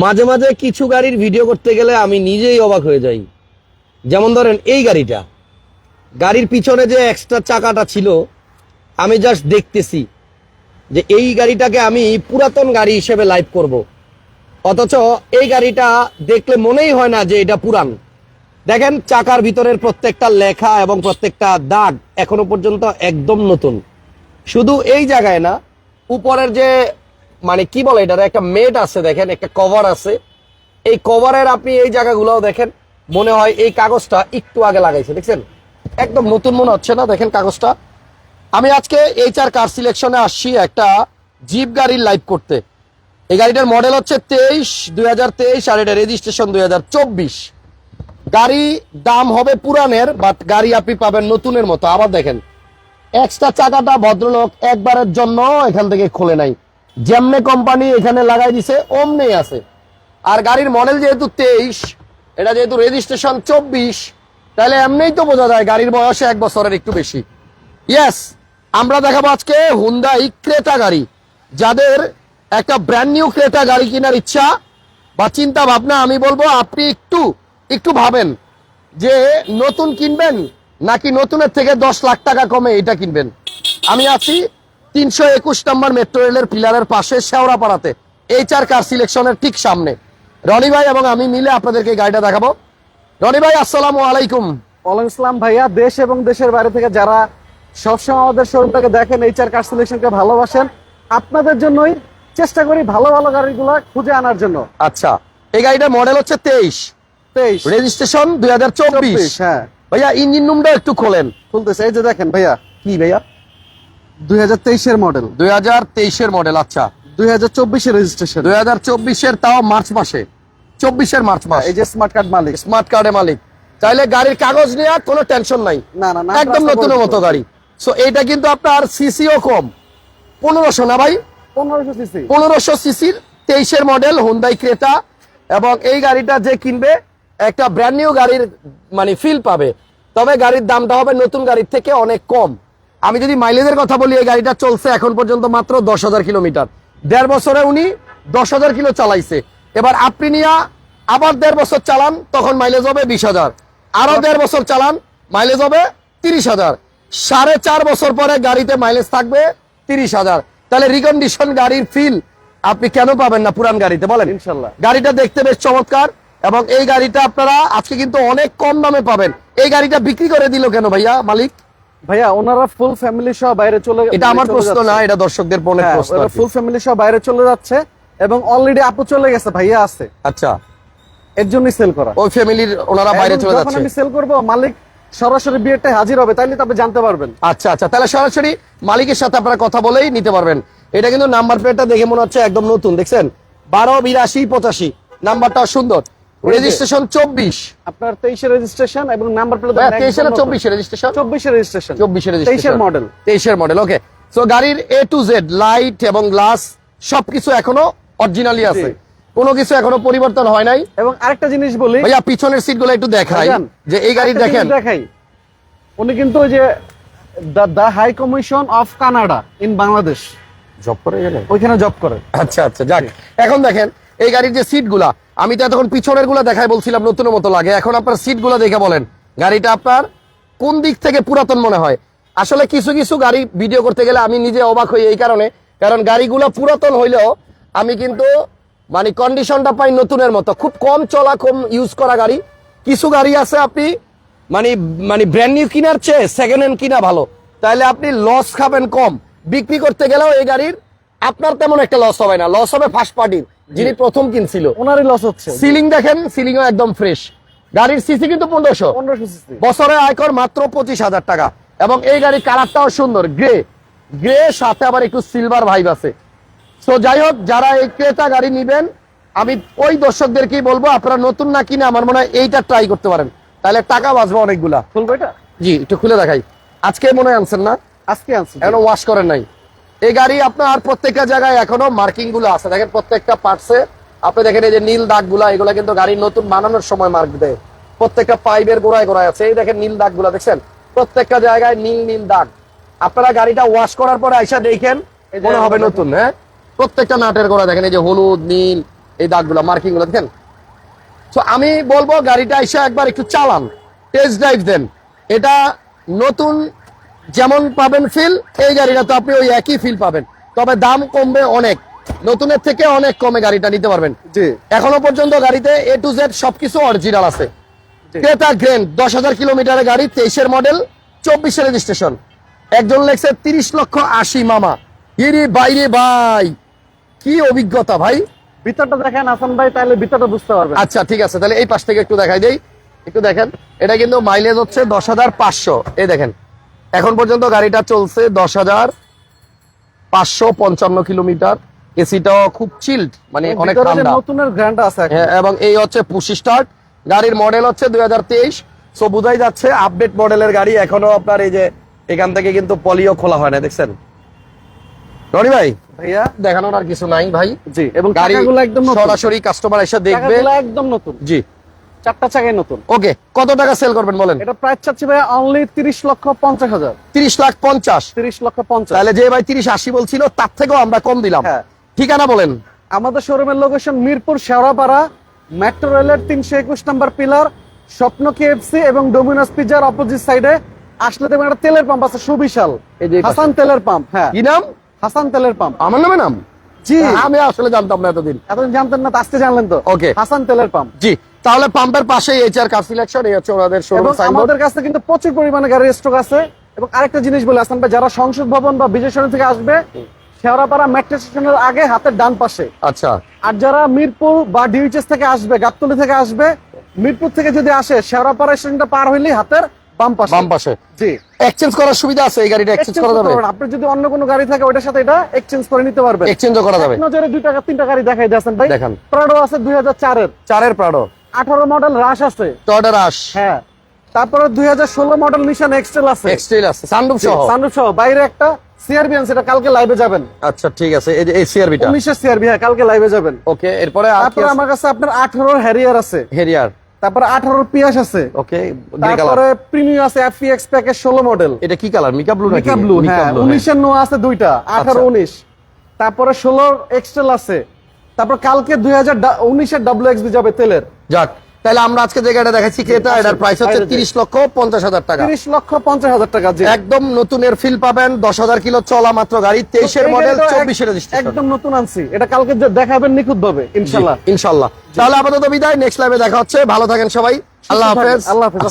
মাঝে মাঝে কিছু গাড়ির ভিডিও করতে গেলে আমি নিজেই অবাক হয়ে যাই। যেমন ধরেন এই গাড়িটা। গাড়ির পিছনে যে এক্সট্রা চাকাটা ছিল, আমি জাস্ট দেখতেছি যে এই গাড়িটাকে আমি পুরাতন গাড়ি হিসেবে লাইভ করব। অথচ এই গাড়িটা দেখলে মনেই হয় না যে এটা পুরান। দেখেন, চাকার ভিতরের প্রত্যেকটা লেখা এবং প্রত্যেকটা দাগ এখনও পর্যন্ত একদম নতুন। শুধু এই জায়গায় না, উপরের যে মানে কি বলে এটা একটা মেট আছে দেখেন, একটা কভার আছে। এই কভারের আপনি এই জায়গাগুলোও দেখেন, মনে হয় এই কাগজটা একটু আগে লাগাইছে, দেখছেন? একদম নতুন মনে হচ্ছে না, দেখেন কাগজটা। আমি আজকে এইচ আর কার সিলেকশনে আসছি একটা জিপ গাড়ির লাইভ করতে। এই গাড়িটার মডেল হচ্ছে তেইশ, দুই আর এটা রেজিস্ট্রেশন দুই হাজার চব্বিশ। গাড়ি দাম হবে পুরানের বাট গাড়ি আপনি পাবেন নতুনের মতো। আবার দেখেন এক্সট্রা চাকাটা ভদ্রলোক একবারের জন্য এখান থেকে খুলে নাই। যেমনে কোম্পানি এখানে লাগাই দিছে অমনি আছে। আর গাড়ির মডেল যেহেতু তেইশ, এটা যেহেতু রেজিস্ট্রেশন চব্বিশ, তাহলে এমনিই তো বোঝা যায় গাড়ির বয়স এক বছরের একটু বেশি। ইয়েস আমরা দেখাবো আজকে হুন্দাই ক্রেতা গাড়ি। যাদের একটা ব্র্যান্ড নিউ ক্রেতা গাড়ি কেনার ইচ্ছা বা চিন্তা ভাবনা, আমি বলব আপনি একটু একটু ভাবেন যে নতুন কিনবেন নাকি নতুনের থেকে দশ লাখ টাকা কমে এটা কিনবেন। আমি আছি তিনশো একুশ নম্বর মেট্রো রেলের পিলারের পাশে শেওড়াপাড়াতে এইচ আর কার সিলেকশনের ঠিক সামনে। রনি ভাই এবং আমি মিলে আপনাদেরকে গাড়িটা দেখাবো। রনি ভাই আসসালাম আলাইকুম। ওয়ালাইকুম আসসালাম ভাইয়া। দেশ এবং দেশের বাইরে থেকে যারা সবসময় আমাদের শোরুমটাকে দেখেন এইচআর কার সিলেকশনকে ভালোবাসেন আপনাদের জন্যই চেষ্টা করি ভালো ভালো গাড়িগুলো খুঁজে আনার জন্য। আচ্ছা এই গাড়িটার মডেল হচ্ছে তেইশ। তেইশ। রেজিস্ট্রেশন দুই হাজার চব্বিশ। হ্যাঁ। ভাইয়া ইঞ্জিন রুমটা একটু খোলেন। খুলতেছে এই যে দেখেন ভাইয়া। কি ভাইয়া? দুই হাজার তেইশের মডেল। দুই হাজার তেইশের মডেল আচ্ছা। দুই হাজার চব্বিশের রেজিস্ট্রেশন দুই হাজার চব্বিশের তাও মার্চ মাসে। চব্বিশের মার্চ মাস। এই যে স্মার্ট কার্ড মালিক। স্মার্ট কার্ডের মালিক। তাইলে গাড়ির কাগজ নিয়ে কোনো টেনশন নাই। না না একদম নতুনের মতো গাড়ি। সো এটা কিন্তু আপনার সিসিও কম। পনেরোশো না ভাই? পনেরোশো সিসি পনেরোশো সিসির তেইশের মডেল হুন্দাই ক্রেটা এবং এই গাড়িটা যে কিনবে একটা ব্র্যান্ড নিউ গাড়ির মানে ফিল পাবে। তবে গাড়ির দামটা হবে নতুন গাড়ির থেকে অনেক কম। আমি যদি মাইলেজের কথা বলি এই গাড়িটা চলছে এখন পর্যন্ত মাত্র দশ হাজার কিলোমিটার। দেড় বছরে উনি দশ হাজার কিলো চালাইছে। এবার আপনি নিয়ে আবার দেড় বছর চালান তখন মাইলেজ হবে বিশ হাজার। আরও দেড় বছর চালান মাইলেজ হবে তিরিশ হাজার। সাড়ে চার বছর পরে গাড়িতে মাইলেজ থাকবে তিরিশ হাজার। তাহলে রিকন্ডিশন গাড়ির ফিল আপনি কেন পাবেন না পুরান গাড়িতে বলেন? ইনশাল্লাহ। গাড়িটা দেখতে বেশ চমৎকার এবং এই গাড়িটা আপনারা আজকে কিন্তু অনেক কম দামে পাবেন। এই গাড়িটা বিক্রি করে দিল কেন ভাইয়া মালিক? ভাইয়া ওনারা ফুল ফ্যামিলি সহ বাইরে চলে এটা আমার প্রশ্ন না এটা দর্শকদের অনেক হ্যাঁ, প্রশ্ন। ফুল ফ্যামিলি সহ বাইরে চলে যাচ্ছে এবং অলরেডি আপু চলে গেছে ভাইয়া আছে। আচ্ছা। এর জন্যই সেল করা। ওই ফ্যামিলির ওনারা বাইরে চলে যাচ্ছে। আমি সেল করব মালিক সরাসরি বিয়েটা হাজির হবে তাইলে তো আপনি জানতে পারবেন। আচ্ছা আচ্ছা তাহলে সরাসরি মালিকের সাথে আপনারা কথা বলেই নিতে পারবেন। এটা কিন্তু নাম্বার প্লেটটা দেখে মনে হচ্ছে একদম নতুন দেখছেন? বারো বিরাশি পঁচাশি নাম্বারটাও সুন্দর। রেজিস্ট্রেশন চব্বিশ। আপনার তেইশের রেজিস্ট্রেশন এবং নাম্বার প্লেট তেইশে না চব্বিশে রেজিস্ট্রেশন চব্বিশের রেজিস্ট্রেশন চব্বিশে তেইশের মডেল তেইশের মডেল ওকে সো গাড়ির এ টু জেড লাইট এবং গ্লাস সবকিছু এখনও অরিজিনালি আছে। কোনো কিছু এখনও পরিবর্তন হয় নাই। এবং আরেকটা জিনিস বলি। ভাইয়া পিছনের সিটগুলো একটু দেখাই। যে এই গাড়ি দেখেন। দেখাই। উনি কিন্তু ওই যে the high commission of Canada in Bangladesh job করে ওইখানে জব করে। আচ্ছা আচ্ছা যাক। এখন দেখেন এই গাড়ির যে সিটগুলা আমি তো এতক্ষণ পিছনেরগুলা দেখাই বলছিলাম নতুনের মতো লাগে। এখন আপনার সিটগুলা দেখে বলেন। গাড়িটা আপনার কোন দিক থেকে পুরাতন মনে হয়? আসলে কিছু কিছু গাড়ি ভিডিও করতে গেলে আমি নিজে অবাক হই এই কারণে। কারণ গাড়িগুলো পুরাতন হইলেও আমি কিন্তু মানে কন্ডিশনটা পাই নতুনের মতো। খুব কম চলা, কম ইউজ করা গাড়ি। কিছু গাড়ি আছে আপনি মানে মানে ব্র্যান্ড নিউ কিনার চেয়ে সেকেন্ড হ্যান্ড কিনা ভালো। তাহলে আপনি লস খাবেন কম। বিক্রি করতে গেলেও এই গাড়ির আপনার তেমন একটা লস হবে না। লস হবে ফার্স্ট পার্টির যিনি প্রথম কিনছিল। ওনারই লস হচ্ছে। সিলিং দেখেন সিলিংও একদম ফ্রেশ গাড়ির সিসি কিন্তু পনেরোশো। পনেরোশো বছরে আয়কর মাত্র পঁচিশ হাজার টাকা। এবং এই গাড়ির কালারটাও সুন্দর গ্রে গ্রে সাথে আবার একটু সিলভার ভাইব আছে। তো যাই হোক যারা এই ক্রেতা গাড়ি নিবেন আমি ওই দর্শকদেরকেই বলব আপনারা নতুন না কিনে আমার মনে হয় এইটা ট্রাই করতে পারেন। তাহলে টাকা বাঁচবে অনেকগুলা। ফুলবো এটা? জি একটু খুলে দেখাই। আজকে মনে হয় আনছেন না? আজকে আনছি। এখনও ওয়াশ করেন নাই। এই গাড়ি আপনার প্রত্যেকটা জায়গায় এখনও মার্কিংগুলো আছে। দেখেন প্রত্যেকটা পার্টসে আপনি দেখেন এই যে নীল দাগগুলা এগুলা কিন্তু গাড়ি নতুন বানানোর সময় মার্ক দেয়। প্রত্যেকটা পাইপের গোড়ায় গোড়ায় আছে। এই দেখেন নীল দাগগুলা দেখছেন? প্রত্যেকটা জায়গায় নীল নীল দাগ। আপনারা গাড়িটা ওয়াশ করার পরে আইসা দেখেন মনে হবে নতুন হ্যাঁ? প্রত্যেকটা নাটের গোড়া দেখেন এই যে হলুদ নীল এই দাগগুলো মার্কিংগুলো দেখেন? তো আমি বলব গাড়িটা এসে একবার একটু চালান। টেস্ট ড্রাইভ দেন। এটা নতুন যেমন পাবেন ফিল এই গাড়িটা তো আপনি ওই একই ফিল পাবেন। তবে দাম কমবে অনেক। নতুনের থেকে অনেক কমে গাড়িটা নিতে পারবেন। জি। এখনও পর্যন্ত গাড়িতে এ টু জেড সবকিছু অরিজিনাল আছে। ক্রেতা গ্রেন দশ হাজার কিলোমিটারের গাড়ি তেইশের মডেল চব্বিশের রেজিস্ট্রেশন একজন লেখছে তিরিশ লক্ষ আশি মামা। ইরি বাইরে ভাই কি অভিজ্ঞতা ভাই। ভিতরটা দেখেন হাসান ভাই তাহলে ভিতরটা বুঝতে পারবেন। আচ্ছা ঠিক আছে তাহলে এই পাশ থেকে একটু দেখাই দেই। একটু দেখেন এটা কিন্তু মাইলেজ হচ্ছে দশ হাজার পাঁচশো। এই দেখেন এখন পর্যন্ত গাড়িটা চলছে দশ হাজার পাঁচশো পঞ্চান্ন কিলোমিটার। এসিটাও খুব চিল্ড মানে অনেক ঠান্ডা। নতুনের গ্র্যান্ড আছে হ্যাঁ, এবং এই হচ্ছে পুশি স্টার্ট গাড়ির মডেল হচ্ছে দুই হাজার তেইশ। সো বোঝাই যাচ্ছে আপডেট মডেলের গাড়ি এখনও আপনার এই যে এখান থেকে কিন্তু পলিও খোলা হয় না দেখছেন? রনি ভাই ভাইয়া? দেখানোর আর কিছু নাই ভাই। জি এবং গাড়ি চাকাগুলো একদম সরাসরি কাস্টমার এসে দেখবে। একদম নতুন। জি। চারটা চাকাই নতুন। ওকে কত টাকা সেল করবেন বলেন? এটা প্রাইস চাচ্ছি অনলি তিরিশ লক্ষ পঞ্চাশ হাজার। তিরিশ লাখ পঞ্চাশ। তিরিশ লক্ষ পঞ্চাশ। তাহলে যে ভাই তিরিশ আশি বলছিল তার থেকেও আমরা কম দিলাম। হ্যাঁ। ঠিকানা বলেন। আমাদের শোরুমের লোকেশন মিরপুর শেওড়াপাড়া মেট্রো রেলের তিনশো একুশ নম্বর পিলার স্বপ্ন কেএফসি এবং ডোমিনোস পিজার অপোজিট সাইডে আসলে দেখবেন একটা তেলের পাম্প আছে সুবিশাল। হাসান তেলের পাম্প হ্যাঁ। কি নাম? হাসান তেলের পাম্প আমার নামে নাম? জি। আমি আসলে জানতাম না এতদিন। এতদিন জানতেন না তো আজকে জানলেন তো। Okay. হাসান তেলের পাম্প জি। তাহলে পাম্পের পাশে এইচআর কার সিলেকশন এই হচ্ছে ওনাদের শোরুম আমাদের কাছে কিন্তু প্রচুর পরিমাণে গাড়ির স্টক আছে। এবং আরেকটা জিনিস বলে ভাই যারা সংসদ ভবন বা বিজয় সরণি থেকে আসবে শেওড়াপাড়া মেট্রো স্টেশনের আগে হাতের ডান পাশে। আচ্ছা। আর যারা মিরপুর বা ডিউচএস থেকে আসবে গাবতলি থেকে আসবে মিরপুর থেকে যদি আসে শেওড়াপাড়া স্টেশনটা পার হইলেই হাতের বাম পাশে। বাম পাশে। জি। এক্সচেঞ্জ করার সুবিধা আছে এই গাড়িটা এক্সচেঞ্জ করা যাবে? আপনি যদি অন্য কোনো গাড়ি থাকে ওইটার সাথে এটা এক্সচেঞ্জ করে নিতে পারবেন। এক্সচেঞ্জও করা যাবে। নজরে দুই টাকা তিনটা গাড়ি দেখাই দিয়েছেন ভাই। দেখান। প্রাডো আছে দুই হাজার চারের। চারের প্রাডো আঠারো মডেল রাশ আছে। টয়টা রাশ হ্যাঁ। তারপরে দুই হাজার ষোলো মডেল মিশন এক্সটেল আছে। এক্সটেল আছে সানরুফ সহ। সানরুফ সহ। বাইরে একটা সিআরবি আছে এটা কালকে লাইভে যাবেন। আচ্ছা ঠিক আছে। এই সিআরবিটা সিআরবি হ্যাঁ কালকে লাইভে যাবেন। ওকে এরপরে তারপরে আমার কাছে আপনার আঠারোর হ্যারিয়ার আছে। হেরিয়ার তারপরে আঠারোর পিয়াস আছে। ওকে গ্রে কালার তারপরে প্রিমিয়াম আছে এফপিএক্স প্যাকেজ মডেল এটা কি কালার মিকা ব্লু নাকি? মিকা ব্লু হ্যাঁ উনিশের নো আছে দুইটা আঠারো আচ্ছা। উনিশ। তারপরে ষোলোর এক্সটেল আছে। তারপর কালকে দুই হাজার উনিশের ডাব্লিউ এক্সবি যাবে তেলের। যাক তাহলে আমরা আজকে যে গাড়িটা দেখাচ্ছি ক্রেতা এটার প্রাইস হচ্ছে তিরিশ লক্ষ পঞ্চাশ হাজার টাকা। তিরিশ লক্ষ পঞ্চাশ হাজার টাকা একদম নতুনের ফিল পাবেন দশ হাজার কিলো চলা মাত্র গাড়ি তেইশের মডেল চব্বিশের একদম নতুন আনছি। এটা কালকে দেখাবেন নিখুঁত ভাবে ইনশাল্লাহ। ইনশাল্লাহ। তাহলে আপাতত বিদায় নেক্সট লাইভে দেখা হচ্ছে। ভালো থাকেন সবাই। আল্লাহ হাফেজ। আল্লাহ হাফেজ।